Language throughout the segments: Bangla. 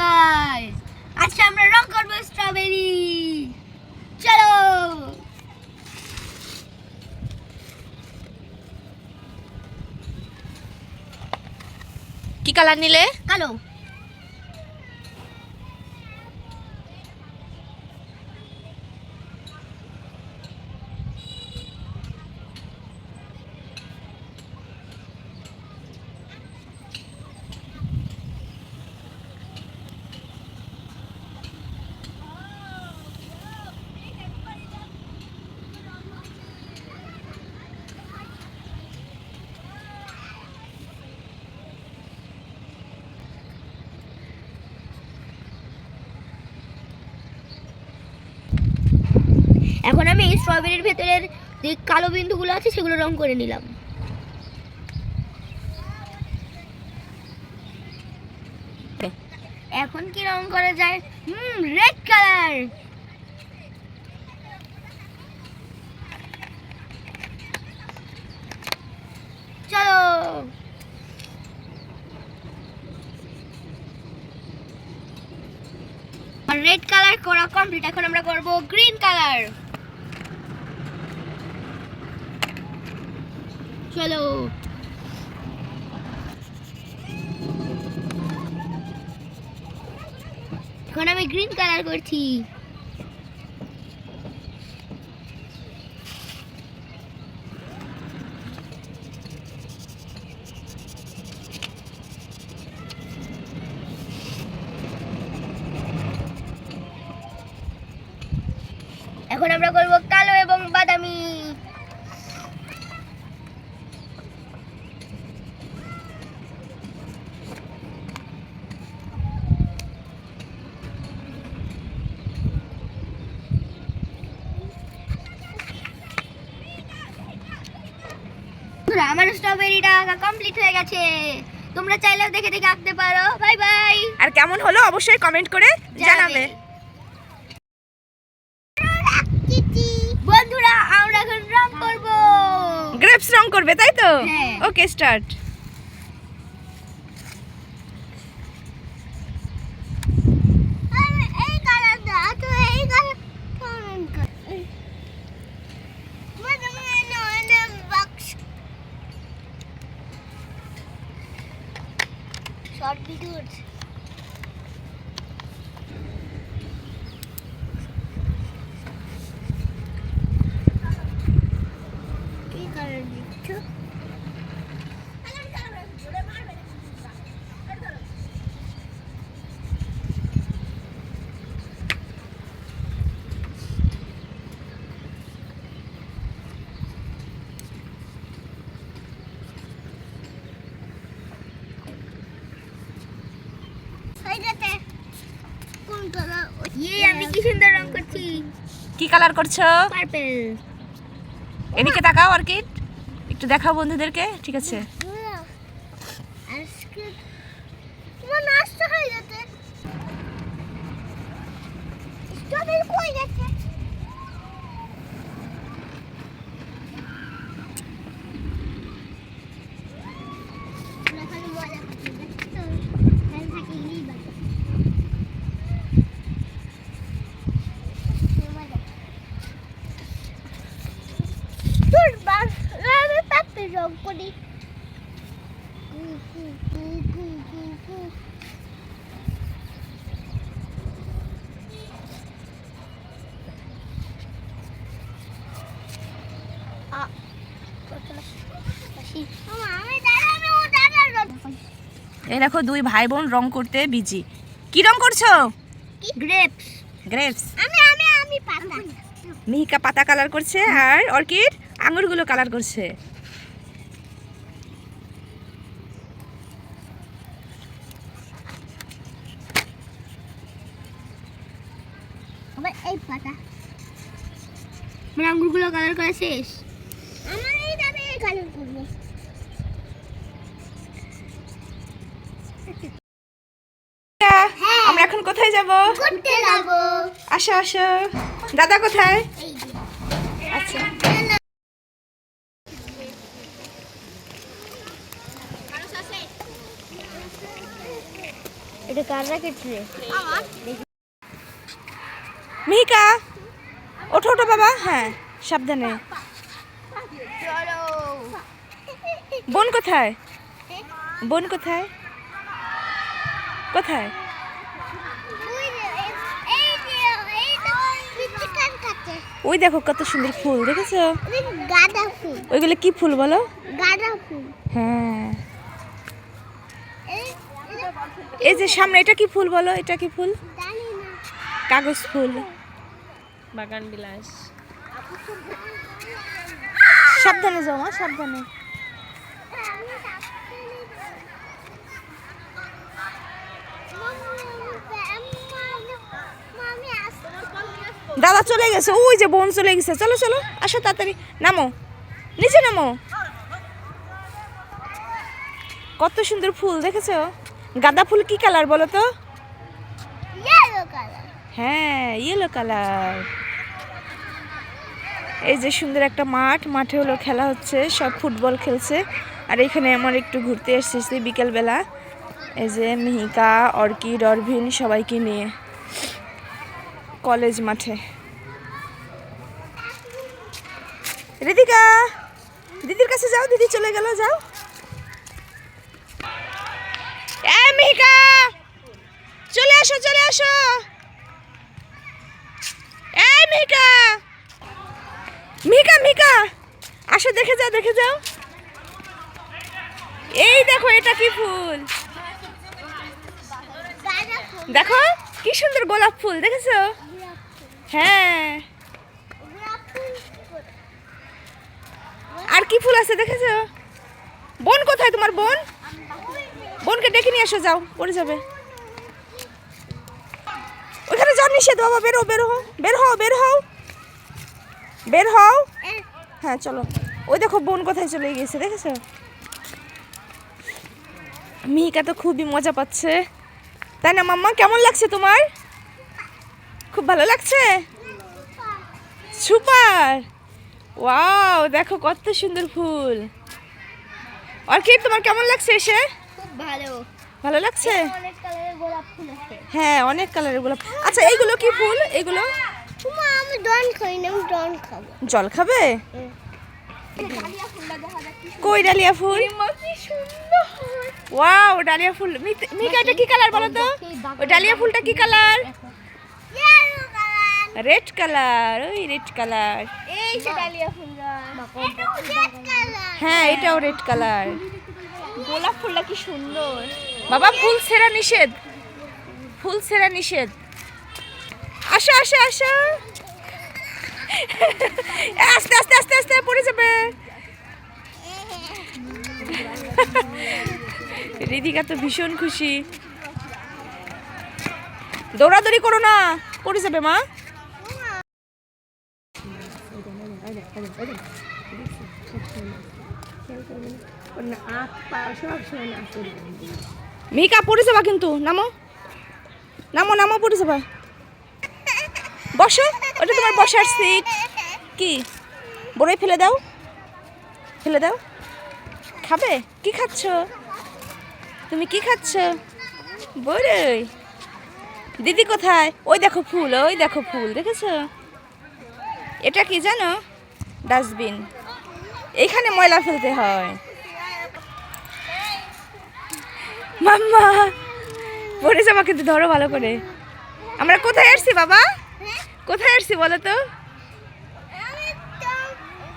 গাইস আজকে আমরা রং করব স্ট্রবেরি চলো। কি কালার নিলে? কালো এখন আমি স্ট্রবেরির ভেতরের যে কালো বিন্দুগুলো আছে, সেগুলো রং করে নিলাম। এখন কি রং করা যায়? হুম রেড কালার চলো। রেড কালার করা কমপ্লিট এখন আমরা করব গ্রিন কালার চলো এখন আমি গ্রিন কালার করছি। এখন আমরা করব কালো এবং বাদামি বন্ধুরা, আমার স্ট্রবেরিটা কমপ্লিট হয়ে গেছে। তোমরা চাইলেও দেখে দেখে আঁকতে পারো। বাই বাই আর কেমন হলো অবশ্যই কমেন্ট করে জানাবে। বন্ধুরা আমরা এখন রং করব। গ্রেপস রং করবে তাই তো? হ্যাঁ। ওকে স্টার্ট এই কালার দাও তো এই কালার শর্ট ভিডিওস কি কালার দিচ্ছ কোন কালার ইয়ে আমি কি সুন্দর রং করছি? কি কালার করছ? পার্পল এদিকে তাকাও অর্কিড। একটু দেখাও বন্ধুদেরকে ঠিক আছে। তোমার নাস্তা হয়ে গেছে। স্ট্রবেরি কই গেছে তোর বাস আমি পাপে রং করি। এই দেখো দুই ভাই বোন রং করতে বিজি। কি রং করছ? গ্রেপস। গ্রেপস। আমি আমি আমি পাতা। মিহিকা পাতা কালার করছে আর অর্কিড আঙুরগুলো কালার করছে। আমার এই পাতা। আমার আঙ্গুরগুলো কালার করা শেষ? আমার এইটা আমি কালার করব। আমরা এখন কোথায় যাব? করতে যাব। আসো আসো। দাদা কোথায়? আচ্ছা। এটা কার রাকেট রে? মিহিকা, ওঠো ওঠো বাবা। হ্যাঁ সাবধানে। বোন কোথায়? বোন কোথায়? কোথায়? ওই দেখো কত সুন্দর ফুল, দেখেছ? গাঁদা ফুল ওইগুলো কি ফুল বলো? গাঁদা ফুল হ্যাঁ। এই যে সামনে, এটা কি ফুল বলো? এটা কি ফুল? কাগজ ফুল। বাগান বিলাস। সাবধানে যাও, মা, সাবধানে। দাদা চলে গেছে, ওই যে বোন চলে গেছে। চলো চলো, আসো তাড়াতাড়ি। নামো, নিচে নামো। কত সুন্দর ফুল, দেখেছ? গাঁদা ফুল কি কালার বলো তো? হ্যাঁ ইয়েলো কালার এই যে সুন্দর একটা মাঠ, মাঠে হলো খেলা হচ্ছে, সব ফুটবল খেলছে। আর এখানে আমার একটু ঘুরতে এসেছি বিকেলবেলা। এই যে মিহিকা অর্কিড অরভিন সবাইকে নিয়ে কলেজ মাঠে। রিদিকা, দিদির কাছে যাও, দিদি চলে গেল, যাও। চলে আসো চলে আসো। এই মিহিকা মিহিকা মিহিকা আসো, দেখে যাও দেখে যাও। এই দেখো, এটা কি ফুল? দেখো, কি সুন্দর গোলাপ ফুল, দেখেছ? হ্যাঁ। আর কি ফুল আছে, দেখেছ? বোন কোথায় তোমার বোন? বোনকে ডেকে নিয়ে এসো, যাও, পড়ে যাবে। ওখানে নিষেধ, বাবা, বেরো বের হও বের হও বের হও। বের হও। হ্যাঁ চলো। ওই দেখো, বোন কোথায় চলে গিয়েছে, দেখেছ? মিহিকা তো খুবই মজা পাচ্ছে। তাই না, মাম্মা? কেমন লাগছে তোমার? খুব ভালো লাগছে? সুপার! ওয়াও, দেখো কত সুন্দর ফুল। অর্কিড, তোমার কেমন লাগছে এসে? খুব ভালো। ভালো লাগছে? হ্যাঁ অনেক কালারের গোলাপ। আচ্ছা এইগুলো কি ফুল? এগুলো? জল খাবে? কই ডালিয়া ফুল? ওয়াও ডালিয়া ফুল। মিকা এটা কি কালার বলো তো? ওই ডালিয়া ফুলটা কি কালার? Red colour. ওই রেড কালার। হ্যাঁ এটাও রেড কালার। গোলাপ ফুলটা কি সুন্দর। বাবা, ফুল ছেঁড়া নিষেধ। ফুল ছেঁড়া নিষেধ। আসো আসো আসো। আস্তে আস্তে আস্তে আস্তে, পড়ে যাবে। রিদিকা তো ভীষণ খুশি। দৌড়াদৌড়ি করো না, পড়ে যাবে মা। মিকা পড়ে যাবা কিন্তু, নামো। নামো নামো, পড়ে যাবা। বসো, ওটা তোমার বসার সিট কি? বড়ই ফেলে দাও। ফেলে দাও। খাবে? কি খাচ্ছ? তুমি কি খাচ্ছ? বড়ই। দিদি কোথায়? ওই দেখো ফুল, ওই দেখো ফুল, দেখেছ? এটা কি জানো? ডাস্টবিন। এইখানে ময়লা ফেলতে হয়। মাম্মা পড়ে যাবা কিন্তু ধরো ভালো করে। আমরা কোথায় আসছি বাবা? কোথায় আসছি বলো তো?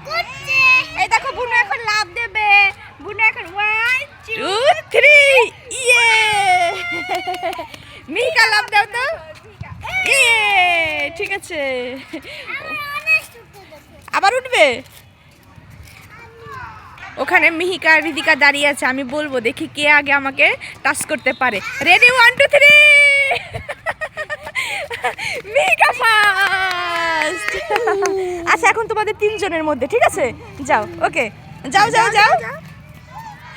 তো এই দেখো, বুনু এখন লাভ দেবে। বুনু এখন ওয়ান টু থ্রি ইয়ে মিহিকা, লাভ দাও তো। ঠিক আছে। আবার উঠবে? ওখানে মিহিকা আর রিদিকা দাঁড়িয়ে আছে আমি বলব দেখি কে আগে আমাকে টাচ করতে পারে। Ready one two three Mihika first আচ্ছা এখন তোমাদের তিনজনের মধ্যে ঠিক আছে? যাও ওকে যাও যাও যাও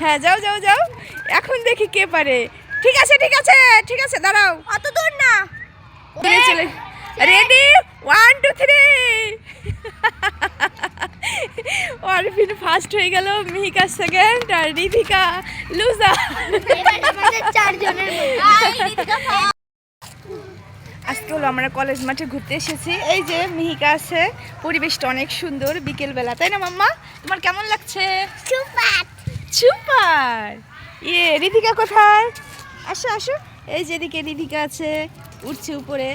হ্যাঁ যাও যাও যাও। এখন দেখি কে পারে। ঠিক আছে ঠিক আছে ঠিক আছে দাঁড়াও। অত দূর না। চলে ready one two three Arbin first হয়ে গেল মিহিকা সেকেন্ড আর রিধিকা লুজা আজকে হলো আমরা কলেজ মাঠে ঘুরতে এসেছি। এই যে মিহিকা আছে পরিবেশটা অনেক সুন্দর বিকেল বেলা তাই না মাম্মা? তোমার কেমন লাগছে? সুপার। সুপার। ইয়ে রিধিকা কোথায়? আসো আসো। এই যে এদিকে রিধিকা আছে উঠছে উপরে।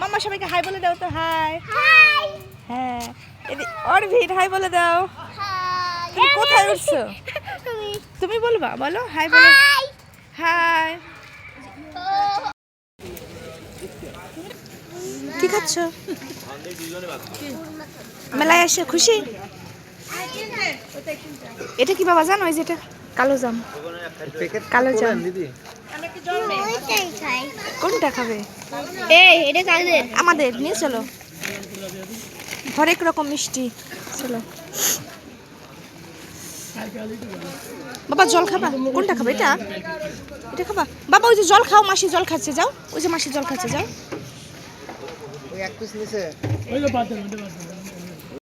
মাম্মা সবাইকে হাই বলে দাও তো হাই হ্যাঁ অরবিন হাই বলে দাও। তুমি কোথায় উঠছো? তুমি বলবা বলো হাই বলো। হাই কি খাচ্ছ? মেলায় আসে খুশি? এটা কি বাবা জানো যেটা কালো জাম। কালো জাম। কোনটা খাবে? এই এটা কাদের আমাদের নিয়ে চলো। হরেক রকম মিষ্টি। চলো। বাবা জল খাবা? কোনটা খাবে? এটা? এটা খাবা? বাবা ওই যে জল খাও মাসি জল খাচ্ছে যাও। ওই যে মাসি জল খাচ্ছে যাও। ওই এক পিস নিচে ওই বাদ দেন।